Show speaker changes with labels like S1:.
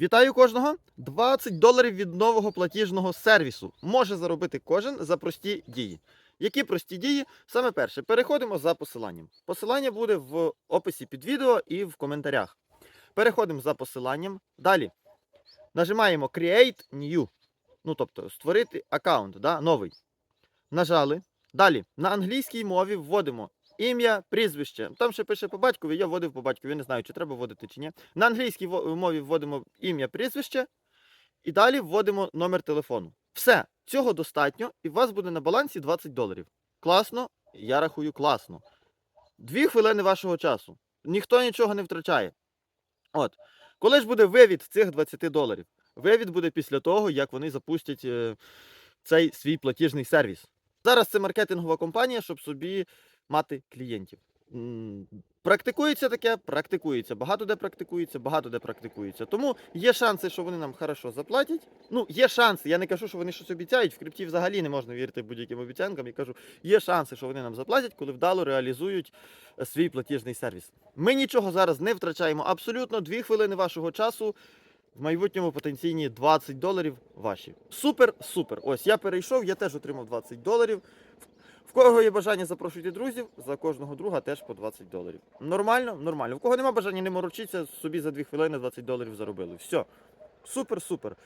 S1: Вітаю кожного! 20 доларів від нового платіжного сервісу може заробити кожен за прості дії. Які прості дії? Саме перше, переходимо за посиланням. Посилання буде в описі під відео і в коментарях. Переходимо за посиланням. Далі нажимаємо Create New. Ну, тобто створити аккаунт, да, новий. Нажали. Далі на англійській мові вводимо ім'я, прізвище. Там ще пише по батькові, я вводив по батькові, не знаю, чи треба вводити чи ні. На англійській во- мові вводимо ім'я, прізвище, і далі вводимо номер телефону. Все, цього достатньо, і у вас буде на балансі 20 доларів. Класно, я рахую класно. Дві хвилини вашого часу. Ніхто нічого не втрачає. От. Коли ж буде вивід цих 20 доларів? Вивід буде після того, як вони запустять е, цей свій платіжний сервіс. Зараз це маркетингова компанія, щоб собі мати клієнтів. Практикується таке, практикується. Багато де практикується, багато де практикується. Тому є шанси, що вони нам хорошо заплатять. Ну, є шанси. Я не кажу, що вони щось обіцяють. В крипті взагалі не можна вірити будь-яким обіцянкам. Я кажу, є шанси, що вони нам заплатять, коли вдало реалізують е, свій платіжний сервіс. Ми нічого зараз не втрачаємо. Абсолютно дві хвилини вашого часу. В майбутньому потенційні 20 доларів ваші. Супер, супер. Ось я перейшов, я теж отримав 20 доларів. Кого є бажання, запрошуйте друзів, за кожного друга теж по 20 доларів. Нормально? Нормально. В кого нема бажання, не морочіться, собі за 2 хвилини 20 доларів заробили. Все. Супер, супер.